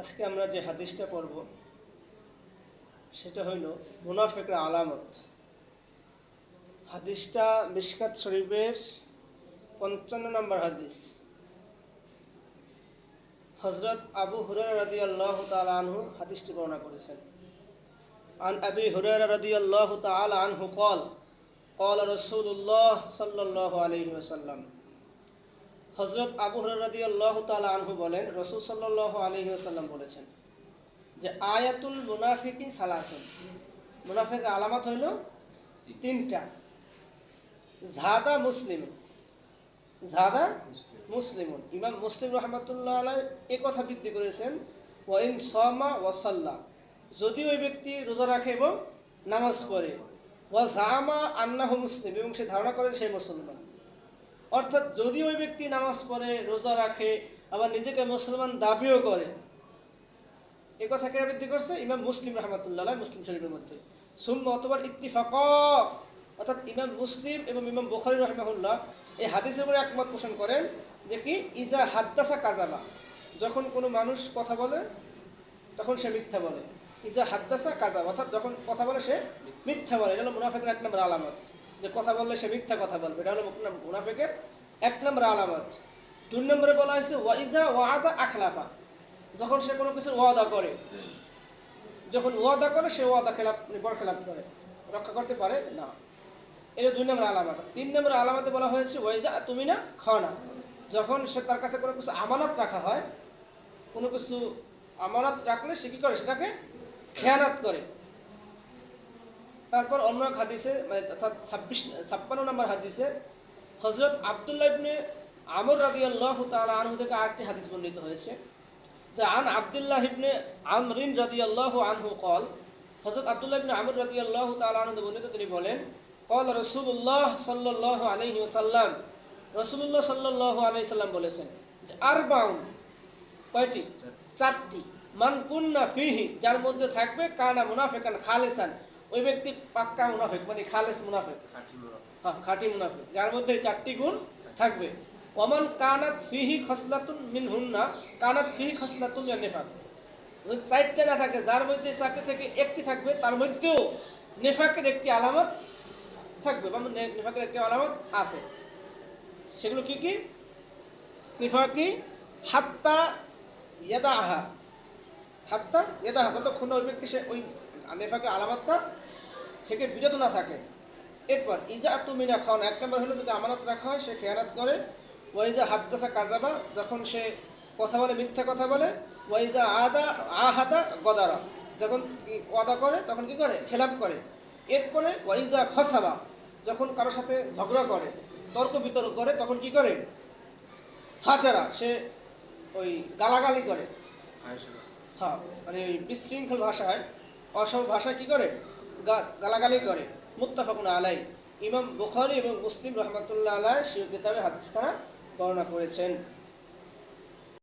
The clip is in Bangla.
আজকে আমরা যে হাদিসটা পড়ব সেটা হইল মুনাফেকের আলামত হাদিসটা মিশকাত শরীফের পঞ্চান্ন নম্বর হাদিস হজরত আবু হুরার রাদি আল্লাহ আনহু হাদিসটি বর্ণনা করেছেন عن أبي هريرة رضي الله تعالى عنه قال قال رسول الله صلى الله عليه وسلم হজরত আবু হরাদি আল্লাহ আনহু বলেন, রসুল সাল্লাহ আলহি আসাল্লাম বলেছেন যে আয়াতুল মুনাফিকি সালাসন। মুনাফিকের আলামত হইল তিনটা। ঝাদা মুসলিম। ঝাদা মুসলিমুন ইমাম মুসলিম রহমতুল্লাহ আলাই এ কথা বৃদ্ধি করেছেন, ওয়াইন সমা ওয়াসাল্লাহ যদি ওই ব্যক্তি রোজা রাখে এবং নামাজ পড়ে, ওয়া জামা আন্নাহ মুসলিম এবং সে ধারণা করে সে মুসলমান। অর্থাৎ যদি ওই ব্যক্তি নামাজ পড়ে, রোজা রাখে, আবার নিজেকে মুসলমান দাবিও করে, এ কথা কে বৃদ্ধি করছে? ইমাম মুসলিম রহমতুল্লাহ মুসলিম শরীফের মধ্যে। সুম্ম অতবার ইত্তিফাক। অর্থাৎ ইমাম মুসলিম এবং ইমাম বুখারি রহমাহুল্লাহ এই হাদিসের উপরে একমত পোষণ করেন যে কি, ইজা হাদ্দাসা কাজাবা যখন কোনো মানুষ কথা বলে, তখন সে মিথ্যা বলে। ইজা হাদ্দাসা কাজাবা অর্থাৎ যখন কথা বলে, সে মিথ্যা বলে। এটা হলো মুনাফেকের এক নম্বর আলামত। যে কথা বললে সে মিথ্যা কথা বলবে। এটা হলো মুনা- মুনাফেকের এক নম্বর আলামত। দুই নম্বরে বলা হয়েছে, ওয়াইজা ওয়াদা আখলাফা। যখন সে কোনো কিছু ওয়াদা করে, যখন ওয়াদা করে, সে ওয়াদা খেলাপ মানে বড় খেলাপ করে। রক্ষা করতে পারে না। এটা দুই নম্বর আলামত। তিন নম্বর আলামতে বলা হয়েছে, ওয়াইজা তুমি না খাওয়া যখন সে তার কাছে কোনো কিছু আমানত রাখা হয়, কোনো কিছু আমানত রাখলে সে কি করে? সেটাকে খেয়ানাত করে। তারপর অন্য এক হাদিসে মানে অর্থাৎ ছাব্বিশ ছাপ্পান্ন নম্বর হাদিসে হজরত আবদুল্লাহ ইবনে আমর রাদি আল্লাহ তালা আনহু থেকে আরেকটি হাদিস বর্ণিত হয়েছে। যে আন আবদুল্লাহ ইবনে আমরিন রাদি আল্লাহ আনহু কল হজরত আবদুল্লাহ ইবনে আমর রাদি আল্লাহ তালা আনহু বর্ণিত তিনি বলেন কল রসুল্লাহ সাল্লাহ আলহি ওসাল্লাম রসুল্লাহ সাল্লাহ আলহি সাল্লাম বলেছেন যে আর বাউন কয়টি চারটি। মান কুন্না ফিহি যার মধ্যে থাকবে কানা মুনাফেকান খালেসান। ওই ব্যক্তি পাক্কা মুনাফেক মানে খালেস মুনাফেক। হ্যাঁ খাঁটি মুনাফিক। যার মধ্যে চারটি গুণ থাকবে। ওমান কানাত ফিহি খসলাতুন মিন হুন্না কানাত ফিহি খসলাতুন নেফাক। যদি চারটে না থাকে যার মধ্যে চারটে থেকে একটি থাকবে তার মধ্যেও নেফাকের একটি আলামত থাকবে বা নেফাকের একটি আলামত আছে। সেগুলো কি কি? নিফাকি হাত্তা ইয়াদা আহা হাত্তা ইয়াদা আহা যতক্ষণ না ওই ব্যক্তি সে ওই নেফাকের আলামতটা থেকে বিরত না থাকে। এরপর ইজা তুমিনা খাওয়ান এক নম্বর হলো যদি আমানত রাখা হয় সে খেয়ানাত করে। ওয়াইজা হাদ্দাসা কাজাবা যখন সে কথা বলে মিথ্যা কথা বলে। ওয়াইজা আদা আহাদা গদারা যখন কি ওয়াদা করে তখন কি করে? খেলাপ করে। এরপরে ওয়াইজা খসাবা যখন কারোর সাথে ঝগড়া করে তর্ক বিতর্ক করে তখন কি করে? ফাজারা সে ওই গালাগালি করে। হ্যাঁ মানে বিশৃঙ্খল ভাষায় অসম ভাষা কি করে? গালাগালি করে। মুত্তাফাকুন আলাই ইমাম বুখারি এবং মুসলিম রহমতুল্লাহ আলাই শিব কিতাবে হাদিসখানা বর্ণনা করেছেন।